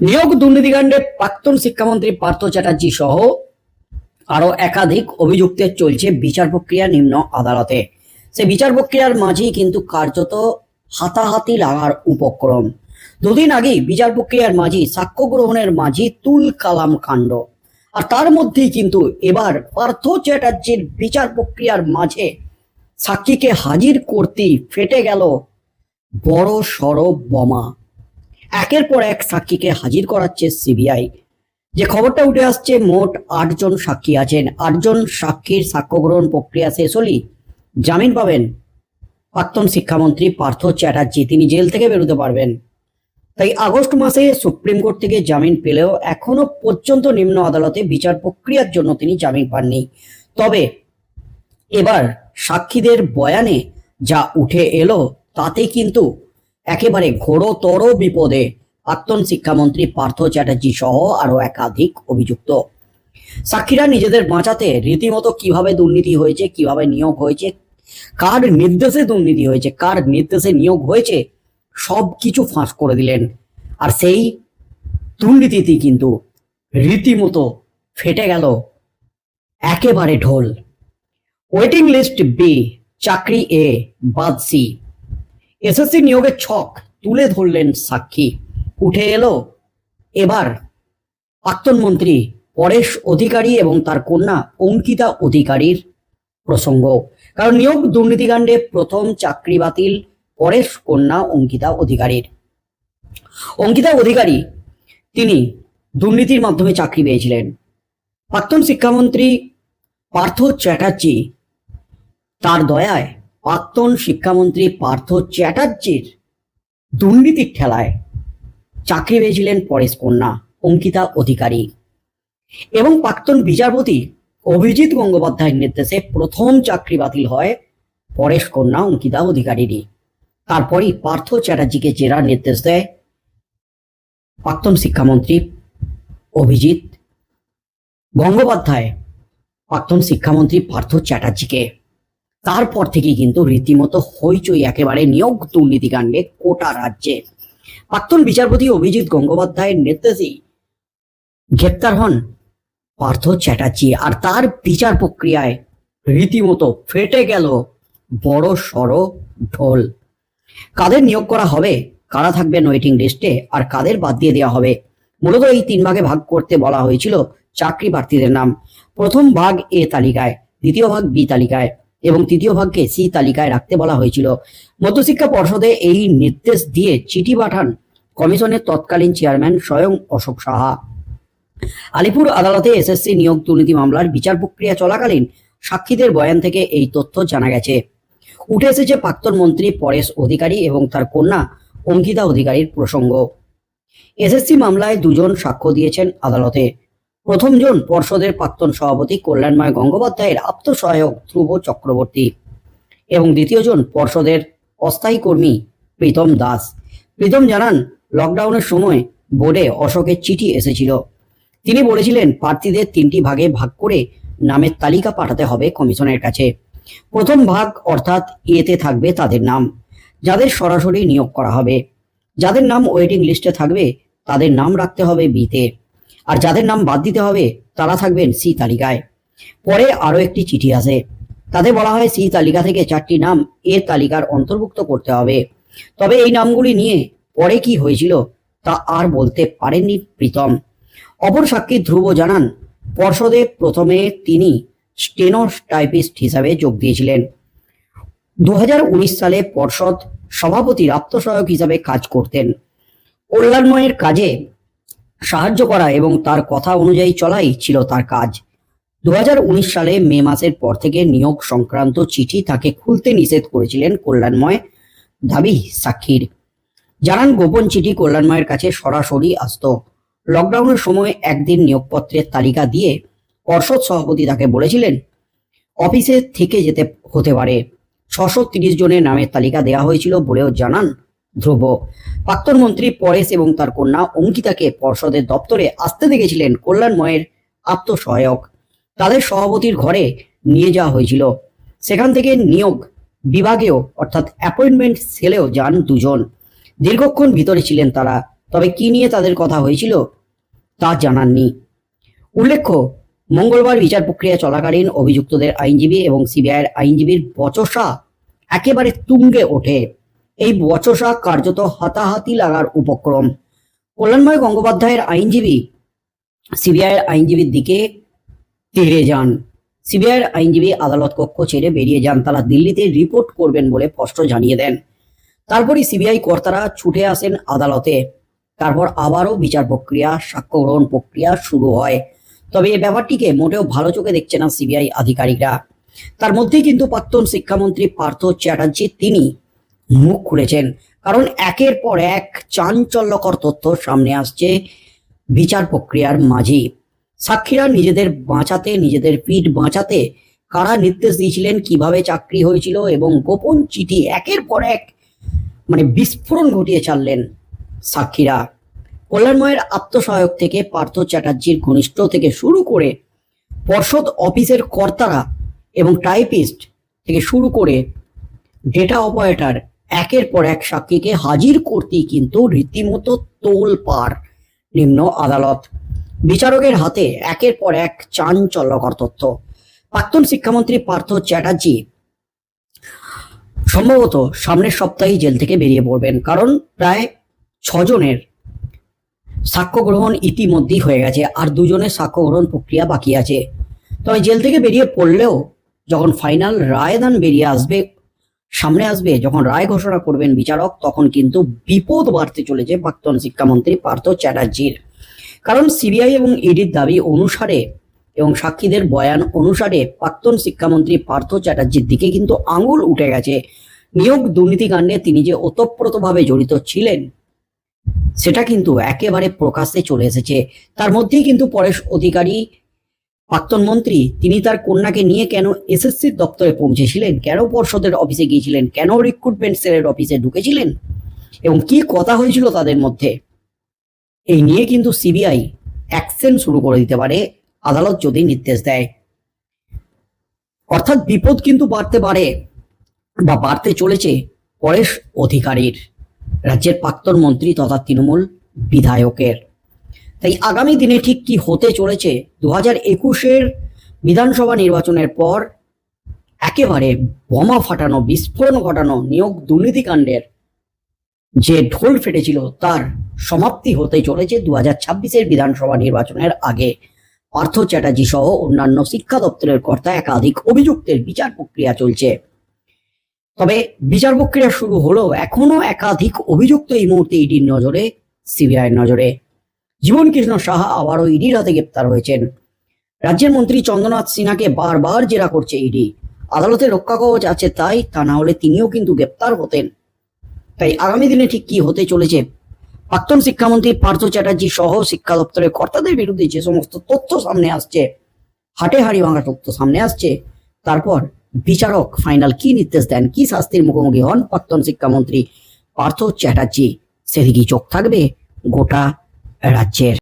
নিয়োগ দুর্নীতিকাণ্ডে প্রাক্তন শিক্ষামন্ত্রী পার্থ চ্যাটার্জি সহ আরও একাধিক অভিযুক্তের চলছে বিচার প্রক্রিয়া নিম্ন আদালতে। সে বিচার প্রক্রিয়ার মাঝেই কিন্তু কার্যত হাতাহাতি লাগার উপক্রম। দুদিন আগেই বিচার প্রক্রিয়ার মাঝে সাক্ষ্য গ্রহণের মাঝে তুল কালাম কাণ্ড। আর তার মধ্যেই কিন্তু এবার পার্থ চ্যাটার্জির বিচার প্রক্রিয়ার মাঝে সাক্ষীকে হাজির করতেই ফেটে গেল বড় সড় বোমা। একের পর এক সাক্ষীকে হাজির করাচ্ছে সিবিআই। যে খবরটা উঠে আসছে, মোট আটজন সাক্ষী আছেন। আটজন সাক্ষীর সাক্ষ্য গ্রহণ প্রক্রিয়া শেষ হলেই জামিন পাবেন প্রাক্তন শিক্ষামন্ত্রী পার্থ চ্যাটার্জি। তিনি জেল থেকে বেরোতে পারবেন। তাই আগস্ট মাসে সুপ্রিম কোর্ট থেকে জামিন পেলেও এখনও পর্যন্ত নিম্ন আদালতে বিচার প্রক্রিয়ার জন্য তিনি জামিন পাননি। তবে এবার সাক্ষীদের বয়ানে যা উঠে এলো তাতে কিন্তু একেবারে ঘোরতর বিপদে প্রাক্তন শিক্ষামন্ত্রী পার্থ চ্যাটার্জি সহ আরও একাধিক অভিযুক্ত। সাক্ষীরা নিজেদের বাঁচাতে রীতিমতো কীভাবে দুর্নীতি হয়েছে, কীভাবে নিয়োগ হয়েছে, কার নির্দেশে দুর্নীতি হয়েছে, কার নির্দেশে নিয়োগ হয়েছে সব কিছু ফাঁস করে দিলেন। আর সেই দুর্নীতিতে কিন্তু রীতিমতো ফেটে গেল একেবারে ঢোল। ওয়েটিং লিস্ট বি, চাকরি এ, বাদ সি। এসএসসি নিয়োগের ছক তুলে ধরলেন সাক্ষী। উঠে এলো এবার প্রাক্তন মন্ত্রী পরেশ অধিকারী এবং তার কন্যা অঙ্কিতা অধিকারীর প্রসঙ্গ। কারণ নিয়োগ দুর্নীতিকাণ্ডে প্রথম চাকরি বাতিল পরেশ কন্যা অঙ্কিতা অধিকারীর। অঙ্কিতা অধিকারী, তিনি দুর্নীতির মাধ্যমে চাকরি পেয়েছিলেন। প্রাক্তন শিক্ষামন্ত্রী পার্থ চ্যাটার্জি তার দয়ায় প্রাক্তন শিক্ষামন্ত্রী পার্থ চ্যাটার্জির দুর্নীতির ঠেলায় চাকরি পেয়েছিলেন পরেশ কন্যা, অঙ্কিতা অধিকারী। এবং প্রাক্তন বিচারপতি অভিজিৎ গঙ্গোপাধ্যায়ের নির্দেশে প্রথম চাকরি বাতিল হয় পরেশ কন্যা, অঙ্কিতা অধিকারীরই। তারপরই পার্থ চ্যাটার্জিকে জেরার নির্দেশ দেয় প্রাক্তন শিক্ষামন্ত্রী অভিজিৎ গঙ্গোপাধ্যায়, প্রাক্তন শিক্ষামন্ত্রী পার্থ চ্যাটার্জিকে। তারপর থেকে কিন্তু রীতিমতো হইচই একেবারে নিয়োগ দুর্নীতিকাণ্ডে কোটা রাজ্যে। প্রাক্তন বিচারপতি অভিজিৎ গঙ্গোপাধ্যায়ের নির্দেশেই গ্রেপ্তার হন পার্থ চ্যাটার্জি আর তার বিচার প্রক্রিয়ায় রীতিমতো ফেটে গেল বড় সড় ঢোল। কাদের নিয়োগ করা হবে, কারা থাকবেন ওয়েটিং লিস্টে আর কাদের বাদ দিয়ে দেওয়া হবে? মূলত এই তিন ভাগে ভাগ করতে বলা হয়েছিল চাকরি প্রার্থীদের নাম। প্রথম ভাগ এ তালিকায়, দ্বিতীয় ভাগ বি তালিকায়। এবং তৃতীয় ভাগকে সি তালিকায় রাখতে বলা হয়েছিল। মধ্যশিক্ষা পর্ষদে এই নির্দেশ দিয়ে চিঠি পাঠান কমিশনের তৎকালীন চেয়ারম্যান স্বয়ং অশোক সাহা। আলিপুর আদালতে এসএসসি নিয়োগ দুর্নীতি মামলার বিচার প্রক্রিয়া চলাকালীন সাক্ষীদের বয়ান থেকে এই তথ্য জানা গেছে। উঠে এসেছে প্রাক্তন মন্ত্রী পরেশ অধিকারী এবং তার কন্যা অঙ্কিতা অধিকারীর প্রসঙ্গ। এসএসসি মামলায় দুজন সাক্ষ্য দিয়েছেন আদালতে। প্রথমজন পর্ষদের প্রাক্তন সভাপতি কল্যাণময় গঙ্গোপাধ্যায়ের আত্মসহায়ক ধ্রুব চক্রবর্তী এবং দ্বিতীয়জন পর্ষদের অস্থায়ী কর্মী প্রীতম দাস। প্রীতম জানান, লকডাউনের সময় বোর্ডে অশোকের চিঠি এসেছিল। তিনি বলেছিলেন, প্রার্থীদের তিনটি ভাগে ভাগ করে নামের তালিকা পাঠাতে হবে কমিশনের কাছে। প্রথম ভাগ অর্থাৎ এতে থাকবে তাদের নাম, যাদের সরাসরি নিয়োগ করা হবে। যাদের নাম ওয়েটিং লিস্টে থাকবে, তাদের নাম রাখতে হবে বিতে আর যাদের নাম বাদ দিতে হবে, তারা থাকবেন সি তালিকায়। পরে আরও একটি চিঠি আসে। তাতে বলা হয়, সি তালিকা থেকে চারটি নাম এ তালিকার অন্তর্ভুক্ত করতে হবে। তবে এই নামগুলি নিয়ে পরে কি হয়েছিল, তা আর বলতে পারেননি প্রীতম। অপর সাক্ষী ধ্রুব জানান, পর্ষদে প্রথমে তিনি স্টেনো টাইপিস্ট হিসাবে যোগ দিয়েছিলেন। দু হাজার উনিশ সালে পর্ষদ সভাপতির আত্মসহায়ক হিসাবে কাজ করতেন। কল্যাণময়ের কাজে সাহায্য করা এবং তার কথা অনুযায়ী চলাই ছিল তার কাজ। দু হাজার উনিশ সালে মে মাসের পর থেকে নিয়োগ সংক্রান্ত চিঠি তাকে খুলতে নিষেধ করেছিলেন কল্যাণময় দাবি সাক্ষীর। জানান, গোপন চিঠি কল্যাণময়ের কাছে সরাসরি আসতো। লকডাউনের সময় একদিন নিয়োগপত্রের তালিকা দিয়ে পর্ষদ সভাপতি তাকে বলেছিলেন, অফিসে থেকে যেতে হতে পারে। ছশো তিরিশ জনের নামের তালিকা দেওয়া হয়েছিল বলেও জানান ধ্রুব। প্রাক্তন মন্ত্রী পরেশ এবং তার কন্যা অঙ্কিতাকে পর্ষদের দপ্তরে আসতে দেখেছিলেন কল্যাণময়ের আত্মসহায়ক। তাদের সভাপতির ঘরে নিয়ে যাওয়া হয়েছিল। সেখান থেকে নিয়োগ বিভাগেও অর্থাৎ অ্যাপয়েন্টমেন্ট সেলেও যান দুজন। দীর্ঘক্ষণ ভিতরে ছিলেন তারা। তবে কি নিয়ে তাদের কথা হয়েছিল তা জানাননি। উল্লেখ্য, মঙ্গলবার বিচার প্রক্রিয়া চলাকালীন অভিযুক্তদের আইনজীবী এবং সিবিআইয়ের আইনজীবীর বচসা একেবারে তুঙ্গে ওঠে। এই বচসা কার্যত হাতাহাতি লাগার উপক্রম। কল্যাণময় গঙ্গোপাধ্যায়ের আইনজীবী, সিবিআইয়ের আইনজীবীর দিকে তেড়ে যান। সিবিআইয়ের আইনজীবী আদালত কক্ষ ছেড়ে বেরিয়ে যান, তারা দিল্লিতে রিপোর্ট করবেন বলে স্পষ্ট জানিয়ে দেন। তারপরই সিবিআই কর্তারা ছুটে আসেন আদালতে। তারপর আবারও বিচার প্রক্রিয়া, সাক্ষ্য গ্রহণ প্রক্রিয়া শুরু হয়। তবে এই ব্যাপারটিকে মোটেও ভালো চোখে দেখছে না সিবিআই আধিকারিকরা। তার মধ্যেই কিন্তু প্রাক্তন শিক্ষামন্ত্রী পার্থ চ্যাটার্জি, তিনি মুখ খুলেছেন। কারণ একের পর এক চাঞ্চল্যকর তথ্য সামনে আসছে বিচার প্রক্রিয়ার মাঝেই সাক্ষীরা নিজেদের বাঁচাতে, নিজেদের পিঠ বাঁচাতে কারা নির্দেশ দিয়েছিলেন, কীভাবে চাকরি হয়েছিল এবং গোপন চিঠি একের পর এক মানে বিস্ফোরণ ঘটিয়ে ছাড়লেন সাক্ষীরা। কল্যাণময়ের আত্মসহায়ক থেকে পার্থ চ্যাটার্জির ঘনিষ্ঠ থেকে শুরু করে পর্ষদ অফিসের কর্তারা এবং টাইপিস্ট থেকে শুরু করে ডেটা অপারেটর একের পর এক সাক্ষীকে হাজির করতেই কিন্তু রীতিমতো তোল পার নিম্ন আদালত। বিচারকের হাতে একের পর এক চাঞ্চল্যকর তথ্য। প্রাক্তন শিক্ষামন্ত্রী পার্থ চ্যাটার্জি সম্ভবত সামনের সপ্তাহেই জেল থেকে বেরিয়ে পড়বেন, কারণ প্রায় ছজনের সাক্ষ্য গ্রহণ ইতিমধ্যেই হয়ে গেছে, আর দুজনের সাক্ষ্য গ্রহণ প্রক্রিয়া বাকি আছে। তবে জেল থেকে বেরিয়ে পড়লেও যখন ফাইনাল রায়দান বেরিয়ে আসবে সামনে আসবে, যখন রায় ঘোষণা করবেন বিচারক, তখন কিন্তু বিপদ বাড়তে চলেছে প্রাক্তন শিক্ষামন্ত্রী পার্থ চ্যাটার্জির। কারণ সিবিআই এবং ইডির দাবি অনুসারে এবং সাক্ষীদের বয়ান অনুসারে প্রাক্তন শিক্ষামন্ত্রী পার্থ চ্যাটার্জির দিকে কিন্তু আঙুল উঠে গেছে। নিয়োগ দুর্নীতিকাণ্ডে তিনি যে ওতপ্রোতভাবে জড়িত ছিলেন, সেটা কিন্তু একেবারে প্রকাশ্যে চলে এসেছে। তার মধ্যেই কিন্তু পরেশ অধিকারী প্রাক্তন মন্ত্রী, তিনি তার কন্যাকে নিয়ে কেন এসএসসি দপ্তরে পৌঁছেছিলেন? কেন পর্ষদের অফিসে গিয়েছিলেন? কেন রিক্রুটমেন্ট সেলের অফিসে ঢুকেছিলেন? এবং কি কথা হয়েছিল তাদের মধ্যে? এই নিয়ে কিন্তু সিবিআই অ্যাকশন শুরু করে দিতে পারে, আদালত যদি নির্দেশ দেয়। অর্থাৎ বিপদ কিন্তু বাড়তে পারে, বা বাড়তে চলেছে পরেশ অধিকারীর, রাজ্যের প্রাক্তন মন্ত্রী তথা তৃণমূল বিধায়কের। তাই আগামী দিনে ঠিক কি হতে চলেছে দু হাজার একুশের বিধানসভা নির্বাচনের পর একেবারে বোমা ফাটানো, বিস্ফোরণ ঘটানো, নিয়োগ দুর্নীতিকাণ্ডের যে ঢোল ফেটেছিল তার সমাপ্তি হতে চলেছে দু হাজার ছাব্বিশের বিধানসভা নির্বাচনের আগে। পার্থ চ্যাটার্জি সহ অন্যান্য শিক্ষা দপ্তরের কর্তা একাধিক অভিযুক্তের বিচার প্রক্রিয়া চলছে। তবে বিচার প্রক্রিয়া শুরু হলেও এখনও একাধিক অভিযুক্ত এই মুহূর্তে ইডির নজরে, সিবিআইয়ের নজরে। জীবন কৃষ্ণ সাহা আবারও ইডির হাতে গ্রেপ্তার হয়েছেন। রাজ্যের মন্ত্রী চন্দ্রনাথ সিনহাকে বারবার জেরা করছে ইডি। আদালতে রক্ষা কবচ আছে তাই তা না হলে তিনিও কিন্তু গ্রেপ্তার হতেন। তাই আগামী দিনে ঠিক কি হতে চলেছে? প্রাক্তন শিক্ষামন্ত্রী পার্থ চ্যাটার্জি সহ শিক্ষা দপ্তরের কর্তাদের বিরুদ্ধে যে সমস্ত তথ্য সামনে আসছে, হাটে হাড়ি ভাঙা তথ্য সামনে আসছে, তারপর বিচারক ফাইনাল কি নির্দেশ দেন, কি শাস্তির মুখোমুখি হন প্রাক্তন শিক্ষামন্ত্রী পার্থ চ্যাটার্জি? সেদিকেই চোখ থাকবে গোটা রাজ্যের